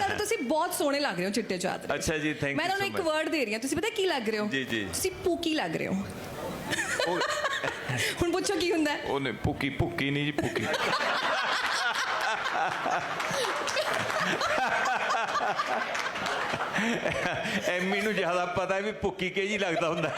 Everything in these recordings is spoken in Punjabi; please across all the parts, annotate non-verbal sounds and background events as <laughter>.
ਤਾਂ ਤੁਸੀਂ ਬਹੁਤ ਸੋਹਣੇ ਲੱਗ ਰਹੇ ਹੋ ਚਿੱਟੇ ਚਾਦਰੇ ਅੱਛਾ ਜੀ, thank ਮੈਂ you ਤੁਹਾਨੂੰ ਇੱਕ. ਵਰਡ ਦੇ ਰਹੀ ਹਾਂ। ਤੁਸੀਂ ਪਤਾ ਕੀ ਲੱਗ ਰਹੇ ਹੋ? ਜੀ, ਜੀ। ਤੁਸੀਂ ਪੂਕੀ ਲੱਗ ਰਹੇ ਹੋ। ਹੁਣ ਪੁੱਛੋ ਕੀ ਹੁੰਦਾ ਹੈ। ਉਹਨੇ ਪੁੱਕੀ ਪੁੱਕੀ ਨਹੀਂ ਜੀ ਪੁੱਕੀ। ਐਮੀ ਨੂੰ ਜ਼ਿਆਦਾ ਪਤਾ ਹੈ ਵੀ ਪੁੱਕੀ ਕੇ ਜੀ ਲੱਗਦਾ ਹੁੰਦਾ।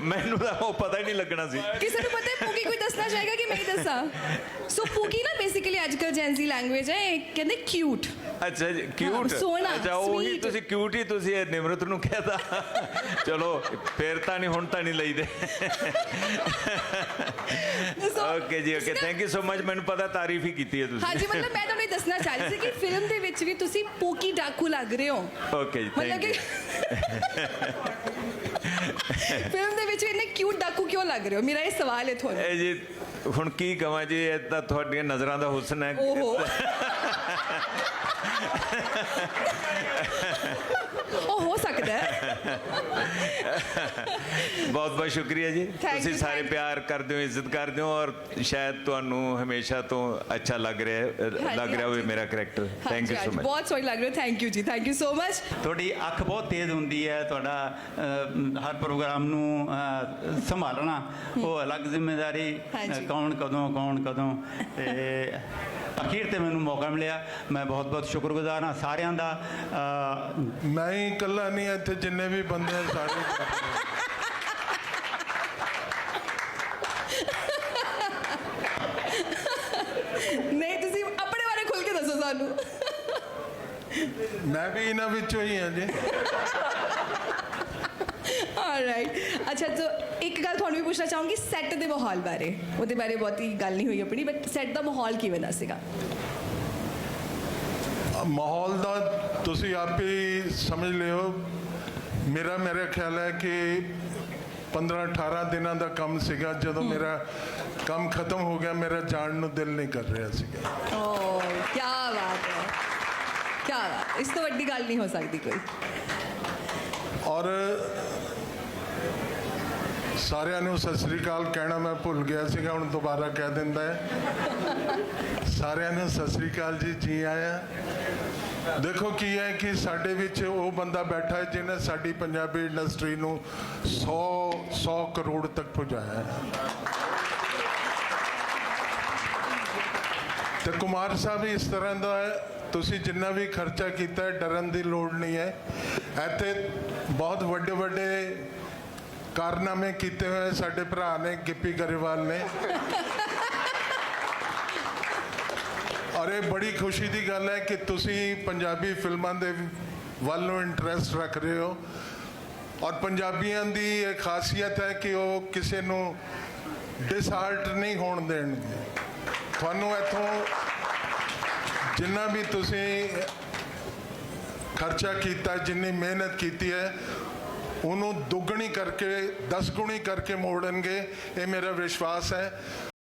ਮੈਨੂੰ ਤਾਂ ਉਹ ਪਤਾ ਹੀ ਨਹੀਂ ਲੱਗਣਾ ਸੀ। ਕਿਸੇ ਨੂੰ ਪਤਾ ਹੈ ਪੂਕੀ ਕੋਈ ਦੱਸਣਾ ਚਾਹੇਗਾ ਕਿ ਮੈਂ ਹੀ ਦੱਸਾਂ? ਸੋ ਪੂਕੀ ਨਾ ਬੇਸਿਕਲੀ ਅੱਜਕੱਲ ਜੈਨਜ਼ੀ ਲੈਂਗੁਏਜ ਹੈ ਇਹ ਕਹਿੰਦੇ ਕਿਊਟ ਅੱਛਾ ਜੀ ਕਿਊਟ ਸੋਹਣਾ, ਅੱਛਾ ਉਹੀ sweet। ਤੁਸੀਂ ਕਿਊਟ ਹੀ ਤੁਸੀਂ ਇਹ ਨਿਮਰਤ ਨੂੰ ਕਹਿਤਾ। ਚਲੋ ਫੇਰ ਤਾਂ ਨਹੀਂ ਹੁਣ ਤਾਂ ਨਹੀਂ ਲਈਦੇ। ਓਕੇ ਜੀ okay thank you so much ਮੈਨੂੰ ਪਤਾ ਤਾਰੀਫ ਹੀ ਕੀਤੀ ਹੈ ਤੁਸੀਂ। ਹਾਂਜੀ ਮਤਲਬ ਮੈਂ ਤੁਹਾਨੂੰ ਇਹ ਦੱਸਣਾ ਚਾਹ ਰਹੀ ਸੀ ਕਿ ਫਿਲਮ ਦੇ ਵਿੱਚ ਵੀ ਤੁਸੀਂ ਪੂਕੀ ਡਾਕੂ ਲੱਗ ਰਹੇ ਹੋ। ਓਕੇ ਜੀ ਮਤਲਬ ਥੈਂਕ ਕਿ ਯੂ ਫਿਲਮ ਦੇ ਵਿੱਚ ਇੰਨੇ ਕਿਊਟ ਡਾਕੂ ਕਿਉਂ ਲੱਗ ਰਹੇ ਹੋ? ਮੇਰਾ ਇਹ ਸਵਾਲ ਹੈ ਤੁਹਾਨੂੰ। ਇਹ ਜੀ ਹੁਣ ਕੀ ਕਵਾਂ ਜੀ ਇਹ ਤਾਂ ਤੁਹਾਡੀਆਂ ਨਜ਼ਰਾਂ ਦਾ ਹੁਸਨ ਹੈ। ਓਹੋ। <laughs> ਉਹ ਹੋ ਸਕਦਾ ਹੈ। ਬਹੁਤ ਬਹੁਤ ਸ਼ੁਕਰੀਆ ਜੀ। ਤੁਸੀਂ ਸਾਰੇ thank- ਪਿਆਰ ਕਰਦੇ ਹੋ ਇੱਜ਼ਤ ਕਰਦੇ ਹੋ ਔਰ ਸ਼ਾਇਦ ਤੁਹਾਨੂੰ ਹਮੇਸ਼ਾ ਤੋਂ ਅੱਛਾ ਲੱਗ ਰਿਹਾ ਹੈ- ਲੱਗ ਰਿਹਾ ਹੋਵੇ ਹਾਂਜੀ। ਮੇਰਾ character thank you so much ਬਹੁਤ ਸੋਹਣੀ ਲੱਗ ਰਹੀ ਹੋ। ਥੈਂਕ ਯੂ ਜੀ ਥੈਂਕ ਯੂ ਸੋ ਮਚ ਤੁਹਾਡੀ ਅੱਖ ਬਹੁਤ ਤੇਜ਼ ਹੁੰਦੀ ਹੈ ਤੁਹਾਡਾ ਅਹ, ਹਰ ਪ੍ਰੋਗਰਾਮ ਨੂੰ ਅਹ, ਸੰਭਾਲਣਾ ਉਹ ਅਲੱਗ ਜ਼ਿੰਮੇਵਾਰੀ ਹਾਂਜੀ। ਅਹ, ਕੌਣ ਕਦੋਂ ਕੌਣ ਕਦੋਂ ਤੇ ਅਖੀਰ ਤੇ ਮੈਨੂੰ ਮੌਕਾ ਮਿਲਿਆ। ਮੈਂ ਬਹੁਤ ਬਹੁਤ ਸ਼ੁਕਰਗੁਜ਼ਾਰ ਹਾਂ ਸਾਰਿਆਂ ਦਾ। ਮੈਂ ਹੀ ਇਕੱਲਾ ਨਹੀਂ ਇੱਥੇ ਜਿੰਨੇ ਵੀ ਬੰਦੇ ਆ ਸਾਰੇ ਨਹੀਂ ਤੁਸੀਂ ਆਪਣੇ ਬਾਰੇ ਖੁੱਲ ਕੇ ਦੱਸੋ ਸਾਨੂੰ। ਮੈਂ ਵੀ ਇਹਨਾਂ ਵਿੱਚੋਂ ਹੀ ਹਾਂ ਜੀ। ਆਲਰਾਈਟ ਅੱਛਾ ਤਾਂ ਇੱਕ ਗੱਲ ਤੁਹਾਨੂੰ ਵੀ ਪੁੱਛਣਾ ਚਾਹੂੰਗੀ ਸੈੱਟ ਦੇ ਮਾਹੌਲ ਬਾਰੇ ਉਹਦੇ ਬਾਰੇ ਬਹੁਤੀ ਗੱਲ ਨਹੀਂ ਹੋਈ ਆਪਣੀ ਬਟ ਸੈੱਟ ਦਾ ਮਾਹੌਲ ਕਿਵੇਂ ਦਾ ਸੀਗਾ ਮਾਹੌਲ ਦਾ ਤੁਸੀਂ ਆਪੇ ਸਮਝ ਲਿਓ ਮੇਰਾ ਮੇਰਾ ਖਿਆਲ ਹੈ ਕਿ 15 18 ਦਿਨਾਂ ਦਾ ਕੰਮ ਸੀਗਾ ਜਦੋਂ ਮੇਰਾ ਕੰਮ ਖਤਮ ਹੋ ਗਿਆ ਮੇਰਾ ਜਾਣ ਨੂੰ ਦਿਲ ਨਹੀਂ ਕਰ ਰਿਹਾ ਸੀਗਾ ਓ ਕੀ ਬਾਤ ਹੈ ਕੀ ਬਾਤ ਇਸ ਤੋਂ ਵੱਡੀ ਗੱਲ ਨਹੀਂ ਹੋ ਸਕਦੀ ਕੋਈ ਔਰ ਸਾਰਿਆਂ ਨੂੰ ਸਤਿ ਸ੍ਰੀ ਅਕਾਲ, ਕਹਿਣਾ ਮੈਂ ਭੁੱਲ ਗਿਆ ਸੀਗਾ, ਹੁਣ ਦੁਬਾਰਾ ਕਹਿ ਦਿੰਦਾ ਹੈ। ਸਾਰਿਆਂ ਨੂੰ ਸਤਿ ਸ੍ਰੀ ਅਕਾਲ ਜੀ ਜੀ ਆਇਆ। ਦੇਖੋ ਕੀ ਹੈ ਕਿ ਸਾਡੇ ਵਿੱਚ ਉਹ ਬੰਦਾ ਬੈਠਾ ਹੈ ਜਿਹਨੇ ਸਾਡੀ ਪੰਜਾਬੀ ਇੰਡਸਟਰੀ ਨੂੰ 100 100 ਕਰੋੜ ਤੱਕ ਪਹੁੰਚਾਇਆ ਹੈ। ਤੇ ਕੁਮਾਰ ਸਾਹਿਬ ਇਸ ਤਰ੍ਹਾਂ ਦਾ ਹੈ, ਤੁਸੀਂ ਜਿੰਨਾ ਵੀ ਖਰਚਾ ਕੀਤਾ ਡਰਨ ਦੀ ਲੋੜ ਨਹੀਂ ਹੈ। ਇੱਥੇ ਬਹੁਤ ਵੱਡੇ ਵੱਡੇ ਕਾਰਨਾਮੇ ਕੀਤੇ ਹੋਏ ਸਾਡੇ ਭਰਾ ਨੇ, ਗਿੱਪੀ ਗਰੇਵਾਲ ਨੇ। ਔਰ ਇਹ ਬੜੀ ਖੁਸ਼ੀ ਦੀ ਗੱਲ ਹੈ ਕਿ ਤੁਸੀਂ ਪੰਜਾਬੀ ਫਿਲਮਾਂ ਦੇ ਵੱਲ ਨੂੰ ਇੰਟਰਸਟ ਰੱਖ ਰਹੇ ਹੋ। ਔਰ ਪੰਜਾਬੀਆਂ ਦੀ ਇਹ ਖਾਸੀਅਤ ਹੈ ਕਿ ਉਹ ਕਿਸੇ ਨੂੰ ਡਿਸਹਾਰਟ ਨਹੀਂ ਹੋਣ ਦੇਣਗੇ। ਤੁਹਾਨੂੰ ਇੱਥੋਂ ਜਿੰਨਾ ਵੀ ਤੁਸੀਂ ਖਰਚਾ ਕੀਤਾ, ਜਿੰਨੀ ਮਿਹਨਤ ਕੀਤੀ ਹੈ ਉਹਨੂੰ ਦੁੱਗਣੀ ਕਰਕੇ 10 ਗੁਣੀ ਕਰਕੇ ਮੋੜਨਗੇ ਇਹ ਮੇਰਾ ਵਿਸ਼ਵਾਸ ਹੈ।